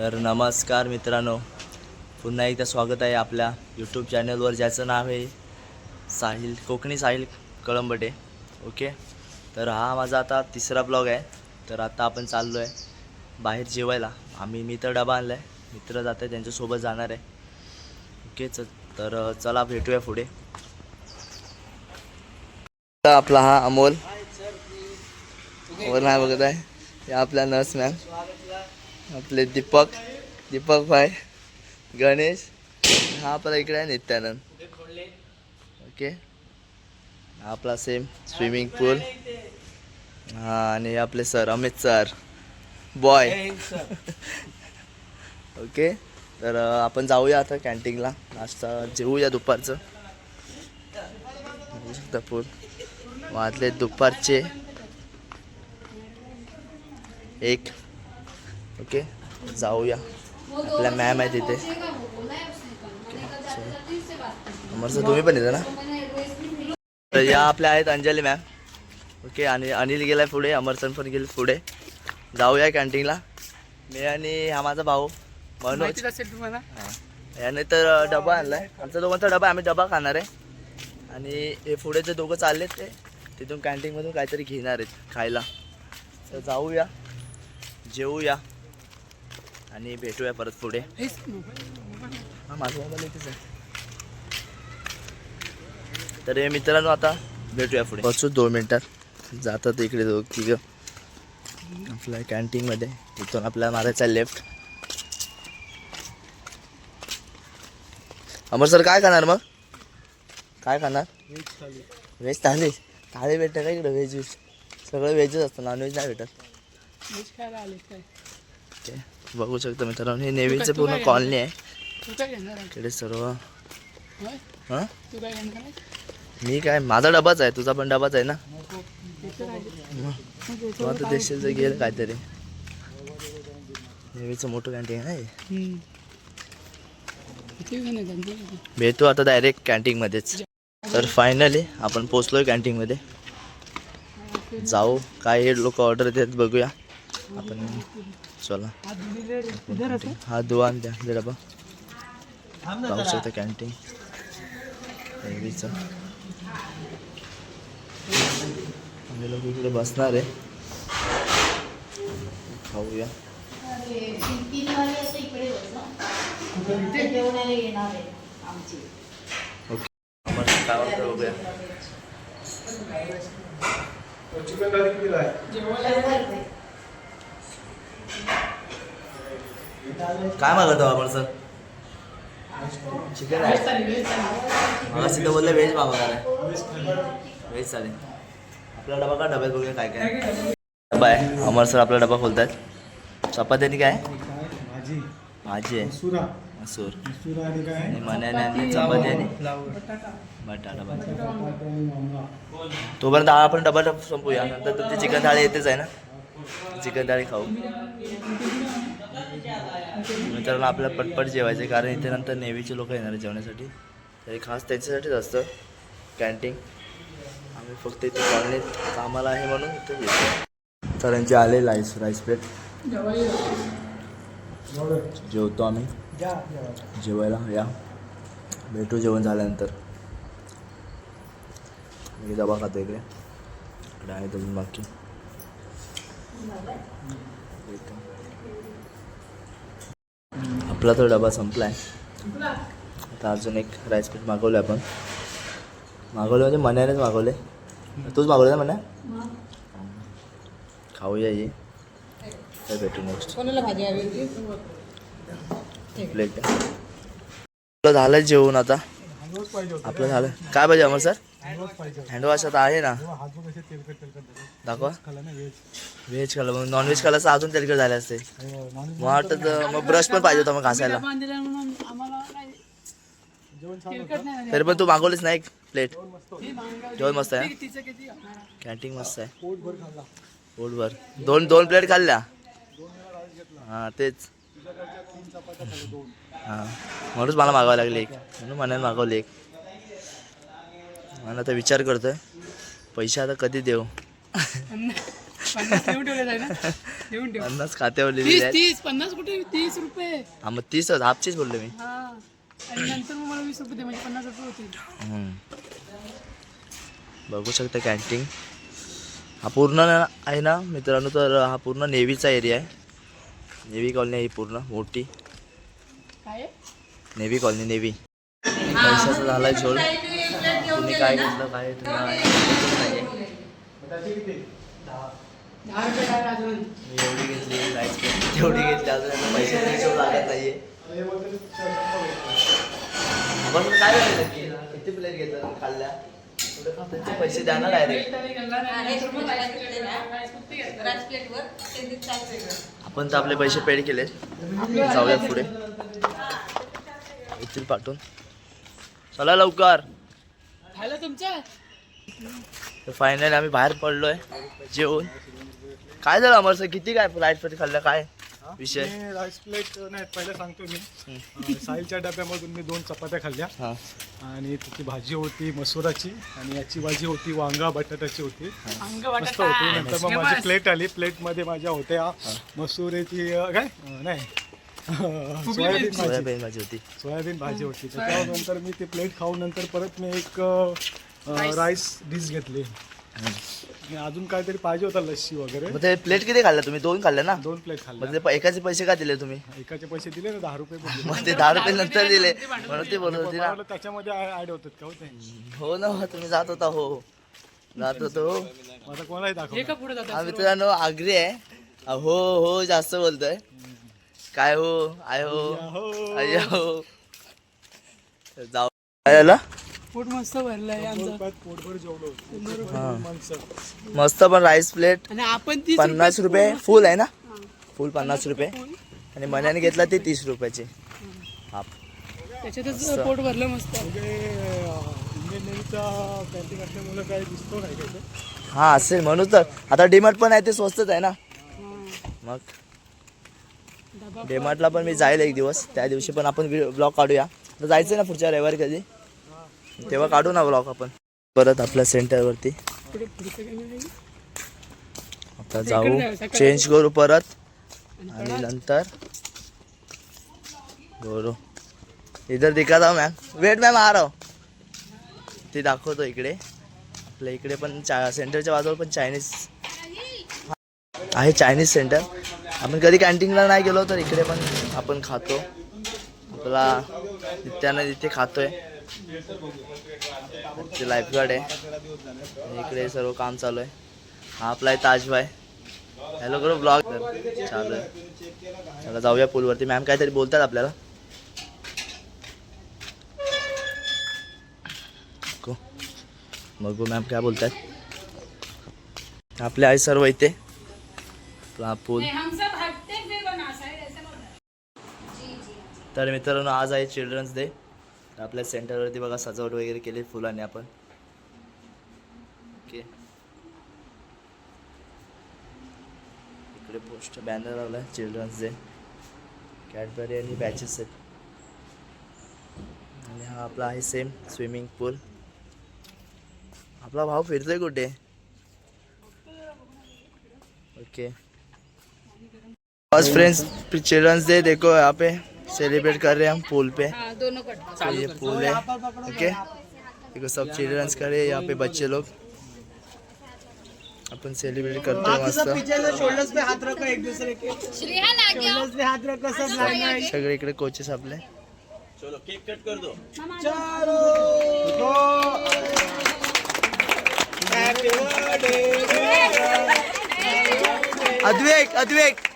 तर नमस्कार मित्रांनो. पुन्हा एकदा स्वागत आहे आपल्या यूट्यूब चॅनलवर ज्याचं नाव आहे साहिल कोकणी साहिल कळंबटे. ओके तर हा माझा आता तिसरा ब्लॉग आहे. तर आता आपण चाललो आहे बाहेर जेवायला. आम्ही मित्र डबा आणला आहे मित्र जात आहे त्यांच्यासोबत जाणार आहे. ओके च तर चला भेटूया पुढे. आपला हा अमोल. अमोल नाही बघत आहे. हे आपला नर्स मॅम आपले दीपक दीपक भाई गणेश हा आपला इकडे आहे नित्यानंद. ओके. आपला सेम स्विमिंग पूल हा आणि आपले sir Amit sir boy okay. तर आपण जाऊया आता कॅन्टीनला नाश्ता जेवूया दुपारचं. बघू शकता पूल वाजले दुपारचे एक. ओके जाऊया. आपल्या मॅम आहे तिथे अमरसर तुम्ही पण येता ना? तर या आपल्या आहेत अंजली मॅम ओके आणि अनिल गेलाय पुढे अमरसन पण गेले पुढे. जाऊया कॅन्टीनला मी आणि हा माझा भाऊ मनोज. याने तर डबा आणलाय. आमचा दोघांचा डबा आम्ही डबा खाणार आहे. आणि हे पुढे जे दोघं चाललेत ते तिथून कॅन्टीनमधून काहीतरी घेणार आहेत खायला. तर जाऊया. जेवूया आणि भेटूया परत पुढे. हा माझा मोबाईल इथेच आहे. तर हे मित्रांनो आता भेटूया पुढे. बसू दोन मिनिटात. जातात इकडे दोघ तिघं. आपल्या कॅन्टीनमध्ये इथून आपल्याला मारायचा लेफ्ट अमर सर काय खाणार मग? काय खाणार? व्हेज थाली. थाली भेटतं का इकडं व्हेज व्हेज सगळं व्हेजच असतं नॉनव्हेज नाही भेटत. हेच खायला आले काय? बघू शकता मित्रांनो हे नेव्हीचं पूर्ण? कॉलनी आहे? इकडे सर्व? हां? मी काय माझा डबाच आहे तुझा पण डबाच आहे ना? तू आता देशील तर गेलं काहीतरी. नेहमीचं मोठं कॅन्टीन आहे? भेटू आता डायरेक्ट कॅन्टीनमध्येच तर फायनली आपण पोचलोय कॅन्टीनमध्ये जाऊ काय हे लोक ऑर्डर देतात बघूया. आपण चला? हा दुवान द्या दे डबा पाहू शकता कॅन्टीन आम्ही लोक इकडे बसणार आहे. खाऊया. आपण काय वाटतं बघूया काय मागवतो आपण सर? चिकन आहे. तिथं बोललं व्हेज मागवणार आहे. व्हेज चालेल आपला डबा का डब्यात बघूया काय काय. डबा? आहे. अमर सर आपला डबा खोलतात चपात्यानी काय? भाजी. भाजी आहे. सुरा मसूर. सुरा आणि चपाती. आणि बटाटा. भाजी. तोपर्यंत हा आपण डबा डब संपूया. नंतर तुमची चिकन थाळी येतेच आहे ना? चिकन थाळी खाऊ. मित्रांनो आपल्याला पटपट जेवायचं कारण इथे नंतर नेव्हीचे लोक येणार जेवण्यासाठी. तरी खास त्यांच्यासाठीच असतं कॅन्टीन आम्ही फक्त इथे कॉलनीत कामाला आहे म्हणून इथे घेतो तर यांचे आले राईस राईस प्लेट जेवतो आम्ही. जेवायला या. भेटू जेवण झाल्यानंतर. मी दबा खातो इकडे. इकडे आहे अजून बाकी. आपला तो डबा संपला आहे आता अजून एक राईस पीठ मागवलं आपण. मागवलं म्हणजे मण्यानेच मागवले तूच मागवलं ना मन्या खाऊया ये. तर भेटू नेक्स्ट कोणाला भाजी हवी होती? प्लेट आपलं झालं जेवण आता. आपलं झालं. काय पाहिजे अमर सर. हँडवॉश आता आहे ना. दाखवा. ना व्हेज व्हेज खाल्लं मग नॉनव्हेज खाल्लं तर अजून तेलकट झाले असते. मग वाटत मग ब्रश पण पाहिजे होता मग घासायला. तरी पण तू मागवलीच नाही प्लेट ही मागवली. जेवण मस्त आहे? कॅन्टीन मस्त आहे. पोटभर दोन दोन प्लेट खाल्ल्या? हां तेच. तुझ्याकडच्या तीन चपात्या खाल्ल्या दोन. हां. म्हणूनच मला मागावं लागली एक. म्हणून मनाने मागवली एक. मला आता विचार करतोय. पैसे आता कधी देऊ? पन्नास ठेवले ना? ठेव. पन्नास खात्यावर तीस तीस पन्नास कुठे? तीस रुपये. हा मग तीस हाफचीच बोललो मी. हा. आणि नंतर मग मला वीस रुपये दे म्हणजे पन्नास रुपये होतील. हम्म. बघू शकता कॅन्टीन हा पूर्ण ना- आहे ना मित्रांनो तर हा पूर्ण नेव्हीचा एरिया आहे. नेव्ही कॉलनी आहे ही पूर्ण मोठी. काय? Navy colony navy. पैशाचा झालाय झोल तुम्ही काय घेतलं काय तुम्हाला नाहीये. दहा. रुपये काय अजून. मी एवढी घेतली अजून यांना हिशोब लागत नाहीये. आपण काय करायचं की किती प्लेट घेतलं खाल्ल्या? थोडे खात्याचे पैसे द्या ना डायरेक्ट आपण तर आपले पैसे पेड केले. जाऊयात पुढे. येथील पाठवून. चला लवकर. खायला तर फायनली आम्ही बाहेर पडलोय जेवून. काय झालं अमर सर? किती काय लाइट पेट खाल्लं? काय विषय? मी राईस प्लेट नाही पहिलं सांगतो मी. अं, साहिलच्या डब्यामधून मी दोन चपात्या खाल्ल्या. हा. आणि त्याची भाजी होती मसुराची आणि याची भाजी होती वांगा बटाट्याची होती. मस्त होती. नंतर मग माझी प्लेट आली. प्लेटमध्ये माझ्या होत्या मसुरेची काय? नाही. सोयाबीन भाजी. सोयाबीन भाजी होती. सोयाबीन भाजी होती. त्याच्यानंतर मी ती प्लेट खाऊन नंतर परत मी एक राईस डिश घेतली. आणि अजून काहीतरी पाहिजे होता लस्सी वगैरे. मग ते प्लेट किती खाल्ल्या तुम्ही? दोन खाल्ल्या ना? दोन प्लेट खाल्ल्या. मग ते प- एकाचे पैसे का दिले तुम्ही? एकाचे पैसे दिले ना दहा रुपये पण दिले. मग ते दहा रुपये नंतर दिले. म्हणून ते बोलत होती मला ना. वाटलं त्याच्यामध्ये ऍड होतात का हो ते? हो ना हो, तुम्ही जात होता हो. जात होतो. हो आता कोणालाही हे दाखव का पुढे जातात हा मित्रांनो आग्री आहे. हो हो जास्त बोलतोय. काय हो? आय हो. अय्या हो. जाऊ. काय झालं? पोट मस्त भरलंय आमचं. पोटभर जेवलो. माणसं. मस्त पण राईस प्लेट आणि आपण तीस पन्नास रुपये. फुल आहे ना? फुल पन्नास रुपये. आणि मन्याने घेतला ते तीस रुपयाचे. हा. त्याच्यातच पोट भरलं मस्त. म्हणजे हा असेल म्हणून तर. आता डीमार्ट पण आहे ते स्वस्तच आहे ना? मग. डीमार्टला पण मी जाईल एक दिवस. त्या दिवशी पण आपण ब्लॉग काढूया. तर जायचं ना पुढच्या रविवारी कधी? तेव्हा काढू ना ब्लॉग आपण. परत आपल्या सेंटरवरती आता जाऊ. चेंज करू परत. आणि नंतर गोरो इधर दिखा था मॅम वेट मॅम आ रहा हूं. ते दाखवतो इकडे. आपल्या इकडे पण चा सेंटरच्या बाजूला पण चायनीज आहे चायनीज सेंटर आपण कधी कॅन्टीनला नाही गेलो तर इकडे पण आपण खातो. आपला नित्यानं तिथे खातोय. ते लाईफगार्ड आहे. इकडे सर्व काम चालू आहे. हा आपला आहे ताजभाय हॅलो करू. ब्लॉग चालू आहे. चला जाऊया पूलवरती मॅम काहीतरी बोलतात आपल्याला. को बघू मॅम काय बोलतात. आपले आहे सर्व इथे. पूल तर मित्रांनो आज आहे चिल्ड्रन्स डे तर आपल्या सेंटरवरती बघा सजावट वगैरे केली फुलांनी आपण. ओके. इकडे पोस्ट बॅनर लावला चिल्ड्रन्स डे कॅडबरी आणि बॅचेस आहेत. आणि हा आपला आहे सेम स्विमिंग पूल आपला भाऊ फिरतोय कुठे? ओके. बस फ्रेंड्स चिल्ड्रंस डे देखो यहाँ पे. सेलिब्रेट कर रहे हैं हम पूल पे दोनों तो ये पूल है ओके देखो सब चिल्ड्रंस करे यहाँ पे बच्चे लोग अपन सेलिब्रेट करते हैं मस्त शोल्डर्स पे हाथ रखो एक दूसरे के शोल्डर्स पे हाथ रखो सब लाइन में सगळे इकडे कोचेस आपले अद्वेक अद्वेक अद्वैत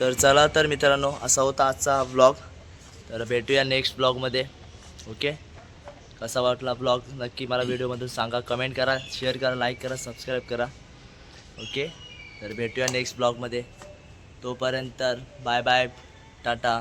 तर चला तर मित्रांनो असा होता आजचा ब्लॉग तर भेटूया नेक्स्ट ब्लॉगमध्ये ओके कसा वाटला ब्लॉग नक्की मला व्हिडिओमधून सांगा. कमेंट करा शेअर करा लाईक करा सबस्क्राईब करा. ओके तर भेटूया नेक्स्ट ब्लॉगमध्ये तोपर्यंत बाय बाय टाटा.